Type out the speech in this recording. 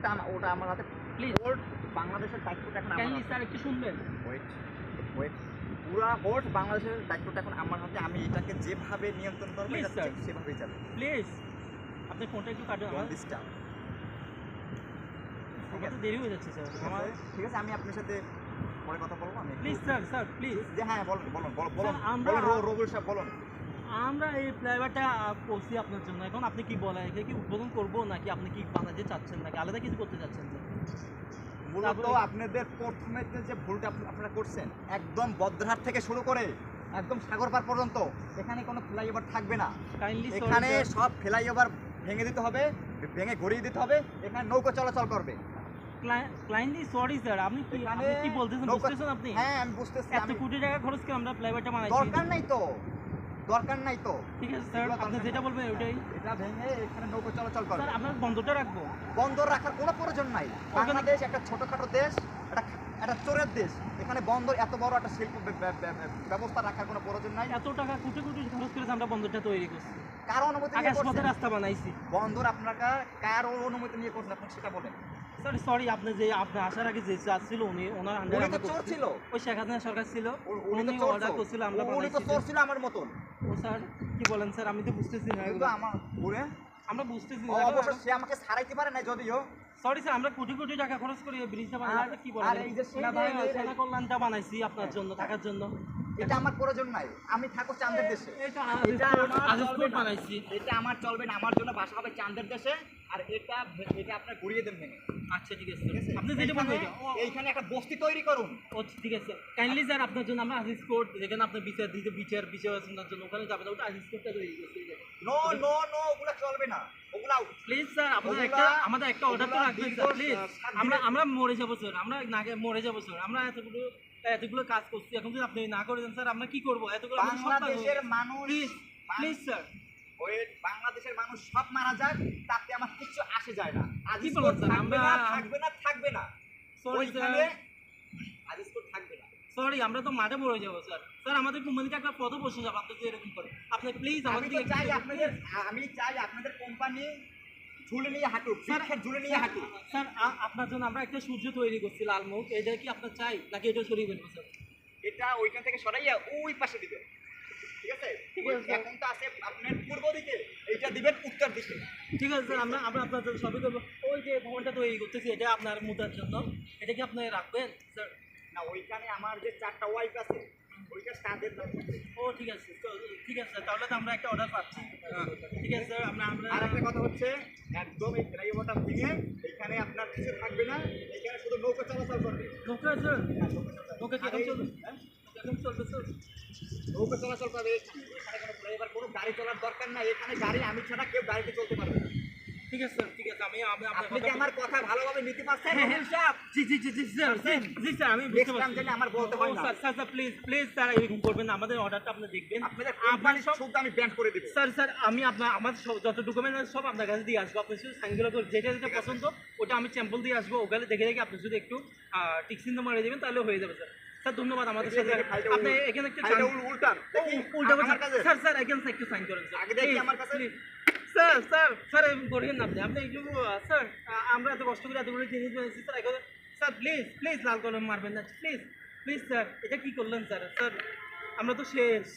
ওটা ওটা আমার হাতে প্লিজ হোল্ড বাংলাদেশের দায়িত্বটা এখন আমার স্যার একটু শুনবেন? ওয়েট ওয়েট পুরা হোল্ড বাংলাদেশের দায়িত্বটা এখন আমার হাতে। আমি এটাকে যেভাবে নিয়ন্ত্রণ করব. সেভাবেই যাবে। প্লিজ আপনি ফোনটা একটু কাটুন আমার. আমার তো দেরি হয়ে যাচ্ছে স্যার ঠিক আমার আছে? ঠিক আছে আমি আপনার সাথে পরে কথা বলব আমি প্লিজ স্যার স্যার প্লিজ হ্যাঁ বলুন বলুন বলুন বলুন। আমরা- বলুন, রো- রবিউল সাহেব বলুন। আমরা এই ফ্লেভারটা করছি আপনার জন্য। এখন আপনি কি বলেন? এটা কি উদ্বোধন করব নাকি আপনি কি বানাতে চাচ্ছেন নাকি? আলাদা কিছু করতে চাচ্ছেন? মূলত আপনাদের প্রথমে যে- ভুলটা আপনি- আপনারা করছেন একদম বদ্রহাট থেকে শুরু করে একদম সাগরপাড় পর্যন্ত এখানে কোনো ফ্লাইওভার থাকবে না। কাইন্ডলি এখানে সব ফ্লাইওভার ভেঙে দিতে হবে ভেঙে ঘুরিয়ে দিতে হবে এখানে নৌকা চলাচল করবে। ক্লায়েন্টলি সরি স্যার আপনি কি আপনি কি বলতেছেন? বুঝতেছেন আপনি? হ্যাঁ আমি বুঝতেছি এত কোটি টাকা খরচ করে আমরা ফ্লেভারটা বানাইছি। দরকার নাই তো। দরকার নাই তো। ঠিক আছে স্যার আপনি যেটা বলবেন ওটাই এটা ভেঙে এখানে নৌকা চলাচল করবে স্যার আপনার বন্ধটা রাখব। বন্দর রাখার কোনো প্রয়োজন নাই। বাংলাদেশ একটা ছোটখাটো দেশ একটা একটা চোরের দেশ। এখানে বন্দর এত বড় একটা শিল্প ব্যবস্থা রাখার কোনো প্রয়োজন নাই। এত টাকা কোটি কোটি খরচ করে আমরা বন্দরটা তৈরি করছি। কার অনুমতি নিয়ে করছেন? রাস্তা বানাইছি। বন্দর আপনারা কার অনুমতি নিয়ে করছেন? আপনি সেটা বলেন। স্যার সরি আপনি যে আপনি আসার আগে যে চার্জ ছিল উনি ওনার উনি তো চোর ছিল। ওই শেখ হাসিনা সরকার ছিল। উনি তো অর্ডার করছিল আমরা উনি তো চোর ছিল আমার মতন। ও স্যার কি বলেন স্যার? আমি তো বুঝতেছি না কিন্তু আমার আমরা বুঝতেছি অবশ্য সে আমাকে ছাড়াইতে পারে না যদিও। সরি স্যার আমরা কোটি কোটি টাকা খরচ করে এই ব্রিজটা কি আর এই যে- সেনা কল্যাণটা বানাইছি আপনার জন্য থাকার জন্য। এটা আমার প্রয়োজন নাই। আমি থাকো চাঁদের দেশে। এটা আমার চলবে না। আমার জন্য বাসা হবে চাঁদের দেশে আর এটা এটা আপনার ঘুরিয়ে দেন ভেঙে আচ্ছা ঠিক আছে। আপনি যেটা এইখানে- একটা বস্তি তৈরি করুন। ঠিক আছে। কাইন্ডলি স্যার আপনার জন্য আমরা আজিজ কোড যেখানে আপনার বিচার দিতে বিচার বিচার জন্য ওখানে যাবেন ওটা আজিজ কোডটা তৈরি করছি নো নো নো ওগুলা চলবে না। ওগুলা প্লিজ স্যার আপনাদের একটা আমাদের একটা অর্ডার তো রাখবেন স্যার প্লিজ আমরা আমরা মরে যাব স্যার আমরা না মরে যাব স্যার আমরা এতগুলো এতগুলো কাজ করছি এখন যদি আপনি না করে দেন স্যার আমরা কি করব? এতগুলো বাংলাদেশের মানুষ প্লিজ স্যার ওই বাংলাদেশের মানুষ সব মারা যাক তাতে আমার কিচ্ছু আসে যায় না। আজিজ বলেন স্যার? থাকবে না আমরা- থাকবে না থাকবে না। ওইখানে আজিজ কোড থাকবে না সরি আমরা তো মাঠে মরে যাব স্যার স্যার আমাদের কোম্পানিতে একটা পথ বসে যাব আপনি এরকম করেন আপনি প্লিজ আমাদের চাই আপনাদের আমি চাই আপনাদের কোম্পানি ঝুলে নিয়ে হাঁটুক স্যার স্যার ঝুলে নিয়ে হাঁটুক। স্যার আপনার জন্য আমরা একটা সূর্য তৈরি করছি লালমুখ এটা কি আপনার চাই নাকি এটা সরিয়ে ফেলব স্যার এটা ওইখান থেকে সরাইয়া ওই পাশে দিবেন ঠিক আছে? ঠিক আছে, স্যার। এখন তো আছে আপনার পূর্ব দিকে এইটা দিবেন উত্তর দিকে। ঠিক আছে স্যার আমরা আমরা আপনার জন্য সবই করব। ওই যে ভবনটা তৈরি করতেছি এটা আপনার মুদার জন্য। এটা কি আপনি রাখবেন স্যার না ওইখানে আমার যে চারটা ওয়াইফ আছে ওইটা তাদের ও ঠিক আছে ঠিক আছে তাহলে তো আমরা একটা অর্ডার পাচ্ছি ঠিক আছে স্যার আমরা আমরা আর একটা কথা হচ্ছে একদম এই ফ্লাইওভারটা ভেঙে এখানে আপনার কিছু থাকবে না এখানে শুধু নৌকা চলাচল করবে নৌকা স্যার হ্যাঁ, নৌকা চলাচল। চলবে হ্যাঁ? চলবে নৌকা চলাচল করবে এখানে কোনো গাড়ি চলার দরকার নাই এখানে গাড়ি আমি ছাড়া কেউ গাড়িতে চলতে পারবে না। ঠিক আছে ঠিক আছে আমি আমি আপনার আপনি কি আমার কথা ভালোভাবে নিতে পারছেন হ্যাঁ। সাহেব? জি জি জি জি স্যার জি জি স্যার আমি বুঝতে পারছি। আমার বলতে না। Sir sir sir please please sir এরকম করবেন না। আমাদের অর্ডারটা আপনি দেখবেন। আপনাদের আপনার সব আমি ব্যান্ড করে দেবো। স্যার স্যার আমি আপনার আমার যত ডকুমেন্ট আছে সব আপনার কাছে দিয়ে আসব। আপনি শুধু সাইনগুলো করে যেটা যেটা পছন্দ ওটা আমি স্যাম্পল দিয়ে আসব। ওখানে দেখে দেখে আপনি শুধু একটু টিক চিহ্ন মারিয়ে দেবেন তাহলে হয়ে যাবে স্যার। স্যার ধন্যবাদ আমাদের সাথে। আপনি এখানে একটা উল্টান। স্যার স্যার এখানে একটু সাইন করেন স্যার আগে দেখি আমার কাছে। স্যার স্যার স্যার এরকম না আপনি আপনি স্যার আমরা এত কষ্ট করে এতগুলো জিনিস প্লিজ প্লিজ লাল কলম মারবেন না প্লিজ প্লিজ স্যার, এটা কি করলেন, স্যার? স্যার, আমরা তো শেষ।